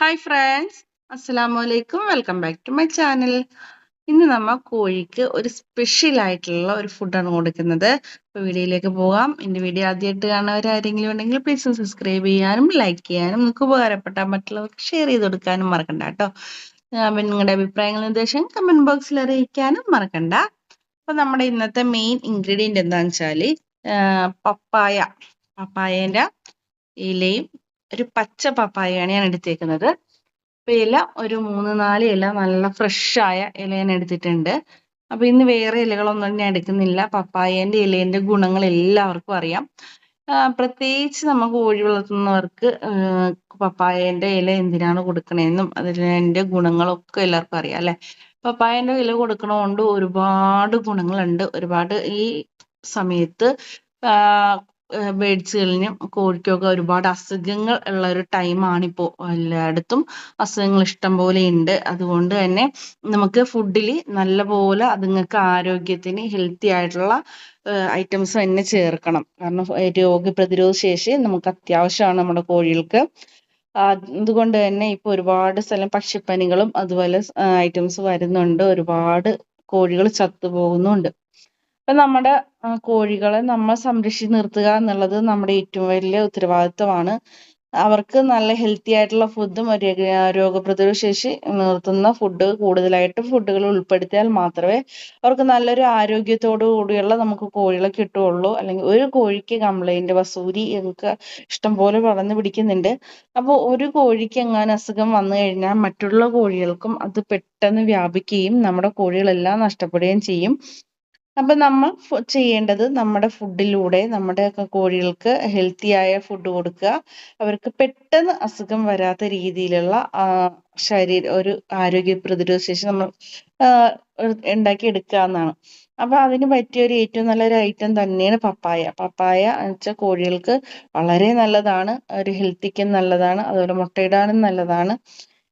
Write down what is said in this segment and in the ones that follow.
Hi friends അലൈക്കും welcome back to my channel ഇന്ന് നമ്മൾ കോഴിക്ക് ഒരു സ്പെഷ്യൽ ആയിട്ടുള്ള ഒരു ഫുഡാണ് കൊടുക്കുന്നത്. അപ്പോൾ വീഡിയോയിലേക്ക് പോകാം. എന്റെ വീഡിയോ ആദ്യമായിട്ട് കാണുന്നവരാരെങ്കിലും ഉണ്ടെങ്കിൽ പ്ലീസ് സബ്സ്ക്രൈബ് ചെയ്യാനും ലൈക്ക് ചെയ്യാനും നിങ്ങൾക്ക് ഉപകാരപ്പെട്ട മറ്റുള്ളവർക്ക് ഷെയർ ചെയ്ത് കൊടുക്കാനും മറക്കണ്ട കേട്ടോ. നിങ്ങളുടെ അഭിപ്രായങ്ങൾ നിർദ്ദേശം കമന്റ് ബോക്സിൽ അറിയിക്കാനും മറക്കണ്ട. അപ്പോൾ നമ്മുടെ ഇന്നത്തെ മെയിൻ ഇൻഗ്രീഡിയന്റ് എന്താണെന്ന് വെച്ചാൽ പപ്പായ. പപ്പായേന്റെ ഇലയും ഒരു പച്ച പപ്പായയാണ് ഞാൻ എടുത്തേക്കുന്നത്. അപ്പൊ ഇല ഒരു മൂന്ന് നാല് ഇല നല്ല ഫ്രഷ് ആയ ഇല ഞാൻ എടുത്തിട്ടുണ്ട്. അപ്പൊ ഇന്ന് വേറെ ഇലകളൊന്നും ഞാൻ എടുക്കുന്നില്ല. പപ്പായേന്റെ ഇലേന്റെ ഗുണങ്ങൾ എല്ലാവർക്കും അറിയാം. പ്രത്യേകിച്ച് നമുക്ക് കോഴി വളർത്തുന്നവർക്ക് പപ്പായേന്റെ ഇല എന്തിനാണ് കൊടുക്കണേന്നും അതിന്റെ ഗുണങ്ങളൊക്കെ എല്ലാവർക്കും അറിയാം അല്ലെ? പപ്പായേന്റെ ഇല കൊടുക്കണോണ്ട് ഒരുപാട് ഗുണങ്ങളുണ്ട്. ഒരുപാട് ഈ സമയത്ത് ബേഡ്സുകളിനും കോഴിക്കൊക്കെ ഒരുപാട് അസുഖങ്ങൾ ഉള്ള ഒരു ടൈമാണ് ഇപ്പോൾ എല്ലായിടത്തും. അസുഖങ്ങൾ ഇഷ്ടം പോലെ ഉണ്ട് അതുകൊണ്ട് തന്നെ നമുക്ക് ഫുഡിൽ നല്ലപോലെ അതുങ്ങൾക്ക് ആരോഗ്യത്തിന് ഹെൽത്തി ആയിട്ടുള്ള ഐറ്റംസ് തന്നെ ചേർക്കണം. കാരണം രോഗപ്രതിരോധ ശേഷി നമുക്ക് അത്യാവശ്യമാണ് നമ്മുടെ കോഴികൾക്ക്. അതുകൊണ്ട് തന്നെ ഇപ്പൊ ഒരുപാട് സ്ഥലം പക്ഷിപ്പനികളും അതുപോലെ ഐറ്റംസ് വരുന്നുണ്ട്. ഒരുപാട് കോഴികൾ ചത്തുപോകുന്നുണ്ട്. അപ്പൊ നമ്മുടെ കോഴികളെ നമ്മൾ സംരക്ഷിച്ച് നിർത്തുക എന്നുള്ളത് നമ്മുടെ ഏറ്റവും വലിയ ഉത്തരവാദിത്വമാണ്. അവർക്ക് നല്ല ഹെൽത്തി ആയിട്ടുള്ള ഫുഡും രോഗപ്രതിരോധ ശേഷി നിർത്തുന്ന ഫുഡ് കൂടുതലായിട്ട് ഫുഡുകൾ ഉൾപ്പെടുത്തിയാൽ മാത്രമേ അവർക്ക് നല്ലൊരു ആരോഗ്യത്തോടു കൂടിയുള്ള നമുക്ക് കോഴികളെ കിട്ടുകയുള്ളൂ. അല്ലെങ്കിൽ ഒരു കോഴിക്ക് കംപ്ലൈന്റ് വസൂരി ഒക്കെ ഇഷ്ടംപോലെ വളർന്നു പിടിക്കുന്നുണ്ട്. അപ്പോൾ ഒരു കോഴിക്ക് എങ്ങാനും അസുഖം വന്നു കഴിഞ്ഞാൽ മറ്റുള്ള കോഴികൾക്കും അത് പെട്ടെന്ന് വ്യാപിക്കുകയും നമ്മുടെ കോഴികളെല്ലാം നഷ്ടപ്പെടുകയും ചെയ്യും. അപ്പൊ നമ്മൾ ചെയ്യേണ്ടത് നമ്മുടെ ഫുഡിലൂടെ നമ്മുടെ കോഴികൾക്ക് ഹെൽത്തി ആയ ഫുഡ് കൊടുക്കുക. അവർക്ക് പെട്ടെന്ന് അസുഖം വരാത്ത രീതിയിലുള്ള ശരീര ഒരു ആരോഗ്യ പ്രതിരോധ ശേഷി നമ്മൾ ഉണ്ടാക്കി എടുക്കുക എന്നാണ്. അപ്പൊ അതിന് പറ്റിയ ഒരു ഏറ്റവും നല്ലൊരു ഐറ്റം തന്നെയാണ് പപ്പായ. പപ്പായ വെച്ചാൽ കോഴികൾക്ക് വളരെ നല്ലതാണ്. ഒരു ഹെൽത്തിക്കും നല്ലതാണ്. അതുപോലെ മുട്ടയിടാനും നല്ലതാണ്.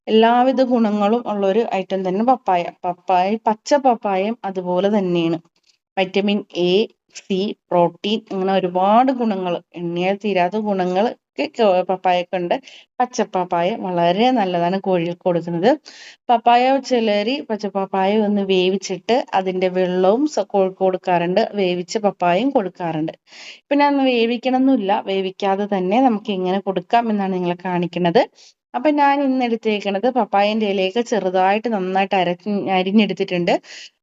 എല്ലാവിധ ഗുണങ്ങളും ഉള്ള ഒരു ഐറ്റം തന്നെ പപ്പായ. പപ്പായ പച്ച പപ്പായയും അതുപോലെ തന്നെയാണ്. വൈറ്റമിൻ എ സി പ്രോട്ടീൻ അങ്ങനെ ഒരുപാട് ഗുണങ്ങൾ എണ്ണിയാൽ തീരാത്ത ഗുണങ്ങൾ പപ്പായക്കുണ്ട്. പച്ചപ്പപ്പായ വളരെ നല്ലതാണ് കോഴികൾക്ക് കൊടുക്കുന്നത്. പപ്പായ ചിലർ പച്ചപ്പപ്പായ ഒന്ന് വേവിച്ചിട്ട് അതിന്റെ വെള്ളവും കോഴിക്ക് കൊടുക്കാറുണ്ട്. വേവിച്ച പപ്പായയും കൊടുക്കാറുണ്ട്. ഇപ്പൊ ഞാൻ വേവിക്കണമെന്നില്ല വേവിക്കാതെ തന്നെ നമുക്ക് എങ്ങനെ കൊടുക്കാം എന്നാണ് നിങ്ങളെ കാണിക്കുന്നത്. അപ്പൊ ഞാൻ ഇന്ന് എടുത്തേക്കണത് പപ്പായന്റെ ഇലയൊക്കെ ചെറുതായിട്ട് നന്നായിട്ട് അരച്ച് അരിഞ്ഞെടുത്തിട്ടുണ്ട്.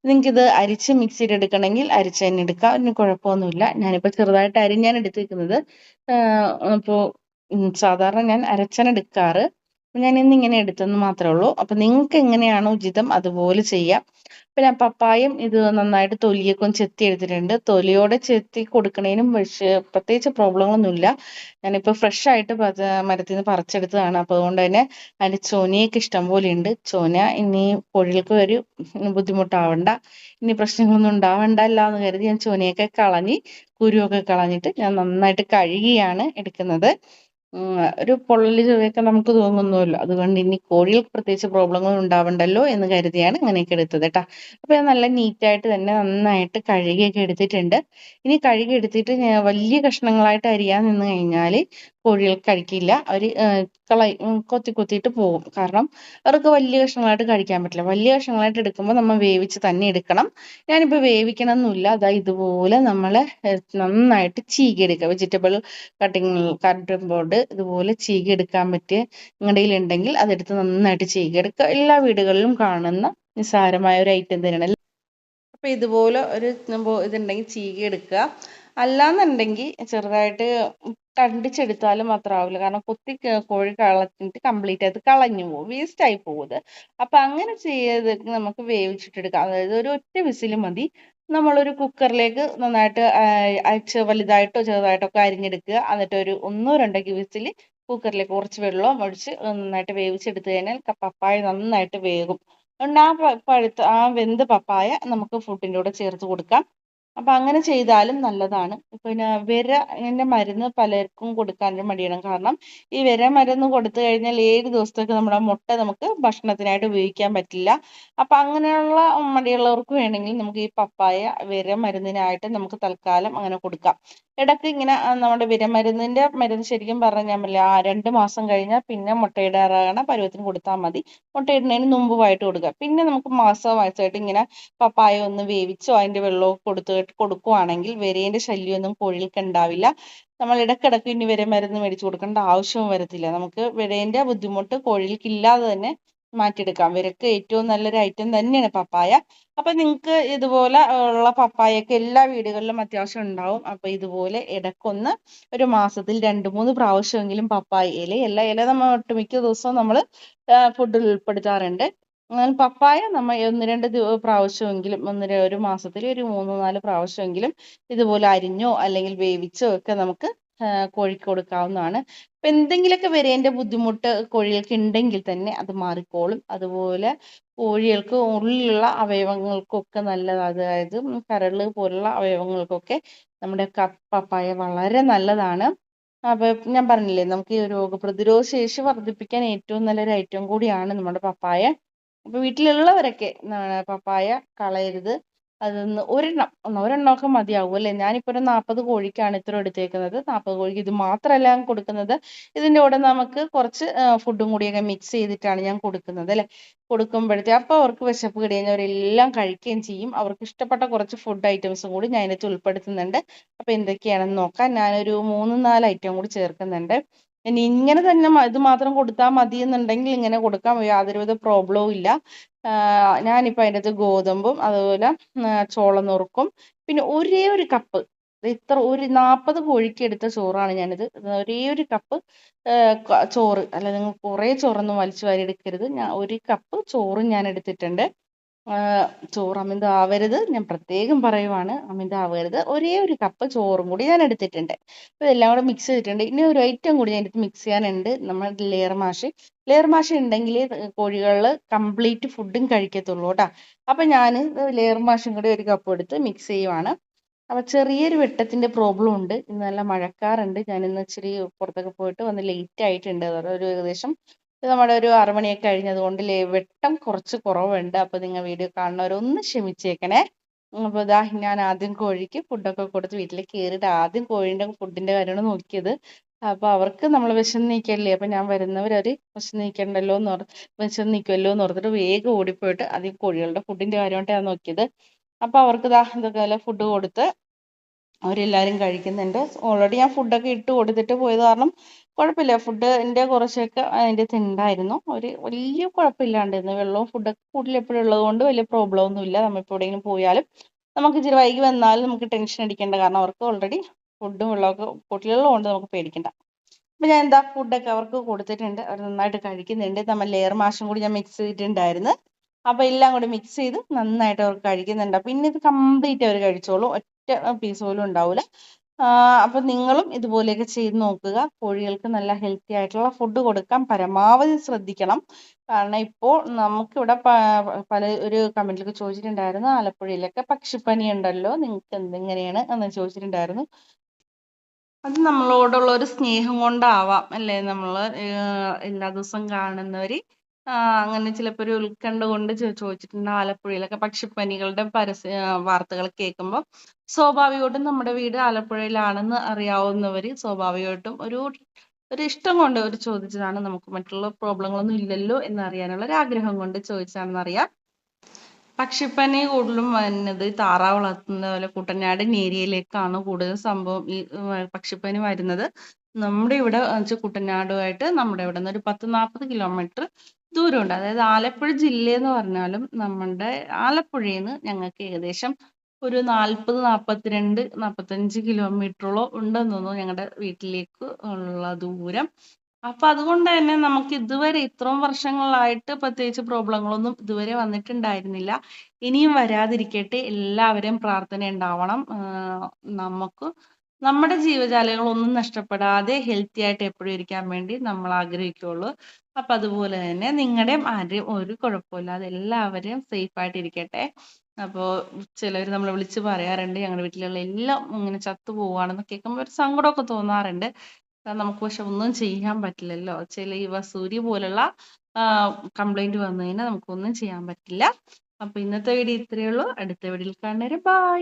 നിങ്ങൾക്ക് ഇത് അരിച്ച് മിക്സിയിൽ എടുക്കണമെങ്കിൽ അരിച്ച് തന്നെ എടുക്കാം. അതിന് കുഴപ്പമൊന്നുമില്ല. ഞാനിപ്പോൾ ചെറുതായിട്ട് അരിഞ്ഞാണ് എടുത്തേക്കുന്നത്. അപ്പോൾ സാധാരണ ഞാൻ അരച്ചാണ് എടുക്കാറ്. ഞാൻ ഇന്ന് ഇങ്ങനെ എടുത്തെന്ന് മാത്രമേ ഉള്ളൂ. അപ്പൊ നിങ്ങൾക്ക് എങ്ങനെയാണോ ഉചിതം അതുപോലെ ചെയ്യാം. പിന്നെ പപ്പായും ഇത് നന്നായിട്ട് തൊലിയൊക്കെ ചെത്തി എടുത്തിട്ടുണ്ട്. തൊലിയോടെ ചെത്തി കൊടുക്കണേനും പക്ഷേ പ്രത്യേകിച്ച് പ്രോബ്ലങ്ങളൊന്നുമില്ല ഞാനിപ്പോൾ ഫ്രഷ് ആയിട്ട് മരത്തിൽ നിന്ന് പറിച്ചെടുത്തതാണ്. അപ്പോൾ അതുകൊണ്ട് തന്നെ അതിന്റെ ചോനയൊക്കെ ഇഷ്ടം പോലെ ഉണ്ട്. ചോന ഇനി കോഴികൾക്ക് ഒരു ബുദ്ധിമുട്ടാവണ്ട. ഇനി പ്രശ്നങ്ങളൊന്നും ഉണ്ടാവണ്ട അല്ല എന്ന് കരുതി ഞാൻ ചോനയൊക്കെ കളഞ്ഞ് കുരുവൊക്കെ കളഞ്ഞിട്ട് ഞാൻ നന്നായിട്ട് കഴുകിയാണ് എടുക്കുന്നത്. ഒരു പൊള്ളൽ ചൊവയൊക്കെ നമുക്ക് തോന്നുന്നുവല്ലോ. അതുകൊണ്ട് ഇനി കോഴികൾക്ക് പ്രത്യേകിച്ച് പ്രോബ്ലങ്ങൾ ഉണ്ടാവണ്ടല്ലോ എന്ന് കരുതിയാണ് ഇങ്ങനെയൊക്കെ എടുത്തത് കേട്ടോ അപ്പോൾ നല്ല നീറ്റായിട്ട് തന്നെ നന്നായിട്ട് കഴുകിയൊക്കെ എടുത്തിട്ടുണ്ട്. ഇനി കഴുകി എടുത്തിട്ട് വലിയ കഷ്ണങ്ങളായിട്ട് അരിയാൻ നിന്ന് കഴിഞ്ഞാൽ കോഴികൾ കഴിക്കില്ല അവർ കളയി കൊത്തി കൊത്തിയിട്ട് പോകും. കാരണം അവർക്ക് വലിയ കഷ്ണങ്ങളായിട്ട് കഴിക്കാൻ പറ്റില്ല. വലിയ കഷ്ണങ്ങളായിട്ട് എടുക്കുമ്പോൾ നമ്മൾ വേവിച്ച് തന്നെ എടുക്കണം. ഞാനിപ്പോൾ വേവിക്കണം എന്നില്ല അതാ ഇതുപോലെ നമ്മൾ നന്നായിട്ട് ചീകിയെടുക്കുക. വെജിറ്റബിൾ കട്ടിങ് കട്ടിംഗ് ബോർഡ് ഇതുപോലെ ചീകിയെടുക്കാൻ പറ്റിയ നിങ്ങളുടെ ഉണ്ടെങ്കിൽ അതെടുത്ത് നന്നായിട്ട് ചീകിയെടുക്കുക. എല്ലാ വീടുകളിലും കാണുന്ന നിസ്സാരമായ ഒരു ഐറ്റം തന്നെയാണ്. അപ്പോൾ ഇതുപോലെ ഒരു ഇതുണ്ടെങ്കിൽ ചീകിയെടുക്കുക. അല്ലാന്നുണ്ടെങ്കിൽ ചെറുതായിട്ട് കണ്ടിച്ചെടുത്താലും മാത്രമാവില്ല കാരണം കൊത്തി കോഴി കളഞ്ഞിട്ട് കംപ്ലീറ്റ് ആയിട്ട് കളഞ്ഞു പോകും വേസ്റ്റ് ആയി പോകും അപ്പൊ അങ്ങനെ ചെയ്ത് നമുക്ക് വേവിച്ചിട്ടെടുക്കാം. അതായത് ഒരു ഒറ്റ വിസിൽ മതി. നമ്മളൊരു കുക്കറിലേക്ക് നന്നായിട്ട് അയച്ച് വലുതായിട്ടോ ചെറുതായിട്ടോ ഒക്കെ അരിഞ്ഞെടുക്കുക. എന്നിട്ട് ഒരു ഒന്നോ രണ്ടോ വിസിൽ കുക്കറിലേക്ക് കുറച്ച് വെള്ളം ഒഴിച്ച് നന്നായിട്ട് വേവിച്ചെടുത്ത് കഴിഞ്ഞാൽ പപ്പായ നന്നായിട്ട് വേകും. അതുകൊണ്ട് ആ പഴുത്ത ആ വെന്ത പപ്പായ നമുക്ക് ഫുഡിന്റെ കൂടെ ചേർത്ത് കൊടുക്കാം. അപ്പൊ അങ്ങനെ ചെയ്താലും നല്ലതാണ്. പിന്നെ വിര ഇങ്ങനെ മരുന്ന് പലർക്കും കൊടുക്കാൻ മടിയാണ്. കാരണം ഈ വിര മരുന്ന് കൊടുത്തു കഴിഞ്ഞാൽ ഏഴ് ദിവസത്തേക്ക് നമ്മുടെ മുട്ട നമുക്ക് ഭക്ഷണത്തിനായിട്ട് ഉപയോഗിക്കാൻ പറ്റില്ല. അപ്പൊ അങ്ങനെയുള്ള മടിയുള്ളവർക്ക് വേണമെങ്കിൽ നമുക്ക് ഈ പപ്പായ വിര മരുന്നിനായിട്ട് നമുക്ക് തൽക്കാലം അങ്ങനെ കൊടുക്കാം. ഇടയ്ക്ക് ഇങ്ങനെ നമ്മുടെ വിരമരുന്നിന്റെ മരുന്ന് ശരിക്കും പറഞ്ഞാൽ മതി ആ രണ്ട് മാസം കഴിഞ്ഞാൽ പിന്നെ മുട്ടയിടാറാകണ പരുവത്തിന് കൊടുത്താൽ മതി. മുട്ടയിടുന്നതിന് മുമ്പുമായിട്ട് കൊടുക്കുക. പിന്നെ നമുക്ക് മാസം മാസമായിട്ട് ഇങ്ങനെ പപ്പായ ഒന്ന് വേവിച്ചോ അതിന്റെ വെള്ളമോ കൊടുത്ത് കൊടുക്കുവാണെങ്കിൽ വിരേന്റെ ശല്യമൊന്നും കോഴികൾക്ക് ഉണ്ടാവില്ല. നമ്മൾ ഇടക്കിടക്ക് ഇനി വിര മരുന്ന് മേടിച്ചു കൊടുക്കേണ്ട ആവശ്യവും വരത്തില്ല. നമുക്ക് വിരേന്റെ ബുദ്ധിമുട്ട് കോഴികൾക്ക് ഇല്ലാതെ തന്നെ മാറ്റിയെടുക്കാം. വിരക്ക് ഏറ്റവും നല്ലൊരു ഐറ്റം തന്നെയാണ് പപ്പായ. അപ്പൊ നിങ്ങൾക്ക് ഇതുപോലെ ഉള്ള പപ്പായൊക്കെ എല്ലാ വീടുകളിലും അത്യാവശ്യം ഉണ്ടാവും. അപ്പൊ ഇതുപോലെ ഇടക്കൊന്ന് ഒരു മാസത്തിൽ രണ്ട് മൂന്ന് പ്രാവശ്യമെങ്കിലും പപ്പായ ഇല എല്ലാ ഇല നമ്മൾ ഒട്ടുമിക്ക ദിവസവും നമ്മൾ ഫുഡിൽ ഉൾപ്പെടുത്താറുണ്ട്. എന്നാൽ പപ്പായ നമ്മൾ ഒന്ന് രണ്ട് പ്രാവശ്യമെങ്കിലും ഒന്ന് ഒരു മാസത്തിൽ ഒരു മൂന്ന് നാല് പ്രാവശ്യമെങ്കിലും ഇതുപോലെ അരിഞ്ഞോ അല്ലെങ്കിൽ വേവിച്ചോ ഒക്കെ നമുക്ക് കോഴിക്ക് കൊടുക്കാവുന്നതാണ്. അപ്പൊ എന്തെങ്കിലുമൊക്കെ വരേന്റെ ബുദ്ധിമുട്ട് കോഴികൾക്ക് ഉണ്ടെങ്കിൽ തന്നെ അത് മാറിക്കോളും. അതുപോലെ കോഴികൾക്ക് ഉള്ളിലുള്ള അവയവങ്ങൾക്കൊക്കെ നല്ലത് അതായത് കരൾ പോലുള്ള അവയവങ്ങൾക്കൊക്കെ നമ്മുടെ പപ്പായ വളരെ നല്ലതാണ്. അപ്പൊ ഞാൻ പറഞ്ഞില്ലേ നമുക്ക് ഈ രോഗപ്രതിരോധ ശേഷി വർദ്ധിപ്പിക്കാൻ ഏറ്റവും നല്ലൊരു ഐറ്റം കൂടിയാണ് നമ്മുടെ പപ്പായ. അപ്പൊ വീട്ടിലുള്ളവരൊക്കെ പപ്പായ കളയരുത്. അതൊന്ന് ഒരെണ്ണം ഒരെണ്ണമൊക്കെ മതിയാവും അല്ലേ? ഞാനിപ്പോ ഒരു നാൽപ്പത് കോഴിക്കാണ് ഇത്ര എടുത്തേക്കുന്നത്. നാൽപ്പത് കോഴിക്ക് ഇത് മാത്രമല്ല ഞാൻ കൊടുക്കുന്നത്. ഇതിന്റെ കൂടെ നമുക്ക് കുറച്ച് ഫുഡും കൂടിയൊക്കെ മിക്സ് ചെയ്തിട്ടാണ് ഞാൻ കൊടുക്കുന്നത് അല്ലെ? കൊടുക്കുമ്പോഴത്തേ അപ്പൊ അവർക്ക് വിശപ്പ് കിടിയവരെല്ലാം കഴിക്കുകയും ചെയ്യും. അവർക്ക് ഇഷ്ടപ്പെട്ട കുറച്ച് ഫുഡ് ഐറ്റംസും കൂടി ഞാൻ ഇതിനകത്ത് ഉൾപ്പെടുത്തുന്നുണ്ട്. അപ്പൊ എന്തൊക്കെയാണെന്ന് നോക്കാം. ഞാനൊരു മൂന്ന് നാല് ഐറ്റം കൂടി ചേർക്കുന്നുണ്ട്. ഇനി ഇങ്ങനെ തന്നെ ഇത് മാത്രം കൊടുത്താൽ മതി എന്നുണ്ടെങ്കിൽ ഇങ്ങനെ കൊടുക്കാം. യാതൊരുവിധ പ്രോബ്ലവും ഇല്ല. ഞാനിപ്പോൾ അതിന്റെ അതിനകത്ത് ഗോതമ്പും അതുപോലെ ചോളം നുറുക്കും. പിന്നെ ഒരേ ഒരു കപ്പ് ഇത്ര ഒരു നാൽപ്പത് കോഴിക്ക് എടുത്ത ചോറാണ് ഞാനിത്. ഒരേ ഒരു കപ്പ് ചോറ്. അല്ല നിങ്ങൾ കുറേ ചോറൊന്നും വലിച്ചു വാരി എടുക്കരുത്. ഞാൻ ഒരു കപ്പ് ചോറും ഞാൻ എടുത്തിട്ടുണ്ട്. ചോറ് അമിതാവരുത് ഞാൻ പ്രത്യേകം പറയുവാണ് അമിതാവരുത് ഒരേ ഒരു കപ്പ് ചോറും കൂടി ഞാൻ എടുത്തിട്ടുണ്ട്. അപ്പൊ ഇതെല്ലാം കൂടെ മിക്സ് ചെയ്തിട്ടുണ്ട്. ഇനി ഒരു ഐറ്റം കൂടി ഞാൻ എടുത്ത് മിക്സ് ചെയ്യാനുണ്ട്. നമ്മൾ ലെയർ മാഷ്. ലെയർ മാഷ് ഉണ്ടെങ്കിൽ കോഴികളിൽ കംപ്ലീറ്റ് ഫുഡും കഴിക്കത്തുള്ളൂ കേട്ടോ. അപ്പൊ ഞാൻ ലെയർ മാഷും കൂടി ഒരു കപ്പ് എടുത്ത് മിക്സ് ചെയ്യുവാണ്. അപ്പൊ ചെറിയൊരു വെട്ടത്തിന്റെ പ്രോബ്ലം ഉണ്ട്. ഇന്ന് നല്ല മഴക്കാറുണ്ട്. ഞാൻ ഇന്ന് ഇച്ചിരി പുറത്തൊക്കെ പോയിട്ട് വന്ന് ലേറ്റ് ആയിട്ടുണ്ട്. ഒരു ഏകദേശം നമ്മുടെ ഒരു ആറ് മണിയൊക്കെ കഴിഞ്ഞതുകൊണ്ട് വെട്ടം കുറച്ച് കുറവുണ്ട്. അപ്പൊ നിങ്ങൾ വീഡിയോ കാണുന്നവരൊന്ന് ക്ഷമിച്ചേക്കണേ. അപ്പൊ ഇതാ ഞാൻ ആദ്യം കോഴിക്ക് ഫുഡൊക്കെ കൊടുത്ത് വീട്ടിൽ കയറിയിട്ട് ആദ്യം കോഴീന്റെ ഫുഡിന്റെ കാര്യമാണ് നോക്കിയത്. അപ്പൊ അവർക്ക് നമ്മൾ വിശന്നിരിക്കല്ലേ അപ്പൊ ഞാൻ വരുന്നവരൊരു വിശന്നിരിക്കണ്ടല്ലോ എന്ന് ഓർത്ത് വിശന്നിരിക്കുമല്ലോ എന്ന് ഓർത്തിട്ട് വേഗം ഓടിപ്പോയിട്ട് ആദ്യം കോഴികളുടെ ഫുഡിന്റെ കാര്യമായിട്ടാണ് നോക്കിയത്. അപ്പൊ അവർക്ക് ഇതാ ഇതൊക്കെ ഫുഡ് കൊടുത്ത് അവരെല്ലാരും കഴിക്കുന്നുണ്ട്. ഓൾറെഡി ഞാൻ ഫുഡൊക്കെ ഇട്ട് കൊടുത്തിട്ട് പോയത് കാരണം കുഴപ്പമില്ല. ഫുഡിന്റെ കുറച്ചൊക്കെ അതിന്റെ ഉണ്ടായിരുന്നു. ഒരു വലിയ കുഴപ്പമില്ലാണ്ടിരുന്നു വെള്ളവും ഫുഡൊക്കെ കൂടുതൽ എപ്പോഴും ഉള്ളത് കൊണ്ട് വലിയ പ്രോബ്ലം ഒന്നുമില്ല നമ്മളിപ്പോൾ എവിടെയെങ്കിലും പോയാലും നമുക്ക് ഇച്ചിരി വൈകി വന്നാലും നമുക്ക് ടെൻഷൻ അടിക്കേണ്ട. കാരണം അവർക്ക് ഓൾറെഡി ഫുഡും വെള്ളമൊക്കെ കൂട്ടിലുള്ളത് കൊണ്ട് നമുക്ക് പേടിക്കണ്ട. അപ്പൊ ഞാൻ എന്താ ഫുഡൊക്കെ അവർക്ക് കൊടുത്തിട്ടുണ്ട്. അവർ നന്നായിട്ട് കഴിക്കുന്നുണ്ട്. നമ്മൾ ലെയർ മാഷും കൂടി ഞാൻ മിക്സ് ചെയ്തിട്ടുണ്ടായിരുന്നു. അപ്പൊ എല്ലാം കൂടി മിക്സ് ചെയ്ത് നന്നായിട്ട് അവർ കഴിക്കുന്നുണ്ട്. പിന്നെ ഇത് കംപ്ലീറ്റ് അവർ കഴിച്ചോളൂ. ഒറ്റ പീസ് പോലും ഉണ്ടാവില്ല അപ്പൊ നിങ്ങളും ഇതുപോലെയൊക്കെ ചെയ്ത് നോക്കുക. കോഴികൾക്ക് നല്ല ഹെൽത്തി ആയിട്ടുള്ള ഫുഡ് കൊടുക്കാൻ പരമാവധി ശ്രദ്ധിക്കണം. കാരണം ഇപ്പോൾ നമുക്കിവിടെ പല ഒരു കമന്റിലൊക്കെ ചോദിച്ചിട്ടുണ്ടായിരുന്നു. ആലപ്പുഴയിലൊക്കെ പക്ഷിപ്പനി ഉണ്ടല്ലോ. നിങ്ങൾക്ക് എന്തെങ്ങനെയാണ് എന്ന് ചോദിച്ചിട്ടുണ്ടായിരുന്നു. അത് നമ്മളോടുള്ള ഒരു സ്നേഹം കൊണ്ടാവാം. അല്ലേ? നമ്മൾ എല്ലാ ദിവസവും കാണുന്നവര്. അങ്ങനെ ചിലപ്പോൾ ഒരു ഉത്കണ്ഠ കൊണ്ട് ചോദിച്ചിട്ടുണ്ട് ആലപ്പുഴയിലൊക്കെ. പക്ഷിപ്പനികളുടെ പരസ്യ വാർത്തകൾ കേൾക്കുമ്പോൾ സ്വാഭാവികമായിട്ടും നമ്മുടെ വീട് ആലപ്പുഴയിലാണെന്ന് അറിയാവുന്നവര് സ്വാഭാവികമായിട്ടും ഒരു ഒരു ഇഷ്ടം കൊണ്ട് ഒരു ചോദിച്ചതാണ്. നമുക്ക് മറ്റുള്ള പ്രോബ്ലങ്ങളൊന്നും ഇല്ലല്ലോ എന്നറിയാനുള്ള ഒരു ആഗ്രഹം കൊണ്ട് ചോദിച്ചതാണെന്ന് അറിയാം. പക്ഷിപ്പനി കൂടുതലും വരുന്നത് താറാവ് വളർത്തുന്ന പോലെ കുട്ടനാടൻ ഏരിയയിലേക്കാണ് കൂടുതൽ സംഭവം ഈ പക്ഷിപ്പനി വരുന്നത്. നമ്മുടെ ഇവിടെ കുട്ടനാടുമായിട്ട് നമ്മുടെ ഇവിടെ നിന്ന് ഒരു പത്ത് നാൽപ്പത് കിലോമീറ്റർ ദൂരമുണ്ട്. അതായത് ആലപ്പുഴ ജില്ല എന്ന് പറഞ്ഞാലും നമ്മുടെ ആലപ്പുഴയിൽ നിന്ന് ഞങ്ങൾക്ക് ഏകദേശം ഒരു നാൽപ്പത് നാൽപ്പത്തിരണ്ട് നാൽപ്പത്തഞ്ച് കിലോമീറ്ററോളം ഉണ്ടെന്ന് തോന്നുന്നു ഞങ്ങളുടെ വീട്ടിലേക്ക് ഉള്ള ദൂരം. അപ്പൊ അതുകൊണ്ട് തന്നെ നമുക്ക് ഇതുവരെ ഇത്രയും വർഷങ്ങളായിട്ട് പ്രത്യേകിച്ച് പ്രോബ്ലങ്ങളൊന്നും ഇതുവരെ വന്നിട്ടുണ്ടായിരുന്നില്ല. ഇനിയും വരാതിരിക്കട്ടെ. എല്ലാവരെയും പ്രാർത്ഥന ഉണ്ടാവണം. നമുക്ക് നമ്മുടെ ജീവജാലങ്ങളൊന്നും നഷ്ടപ്പെടാതെ ഹെൽത്തി ആയിട്ട് എപ്പോഴും ഇരിക്കാൻ വേണ്ടി നമ്മൾ ആഗ്രഹിക്കുള്ളൂ അപ്പൊ അതുപോലെ തന്നെ നിങ്ങളുടെയും ആരുടെയും ഒരു കുഴപ്പമില്ലാതെ എല്ലാവരും സേഫ് ആയിട്ട് ഇരിക്കട്ടെ അപ്പോൾ ചിലർ നമ്മളെ വിളിച്ച് പറയാറുണ്ട് ഞങ്ങളുടെ വീട്ടിലുള്ള എല്ലാം ഇങ്ങനെ ചത്തു പോവുകയാണെന്ന് കേൾക്കുമ്പോൾ ഒരു സങ്കടമൊക്കെ തോന്നാറുണ്ട്. നമുക്ക് പക്ഷെ ഒന്നും ചെയ്യാൻ പറ്റില്ലല്ലോ. ചില ഈ വസൂരി പോലുള്ള കംപ്ലൈന്റ് വന്നു കഴിഞ്ഞാൽ നമുക്കൊന്നും ചെയ്യാൻ പറ്റില്ല. അപ്പോൾ ഇന്നത്തെ വീഡിയോ ഇത്രയേ ഉള്ളൂ. അടുത്ത വീഡിയോയിൽ കാണുന്നവരെ ബൈ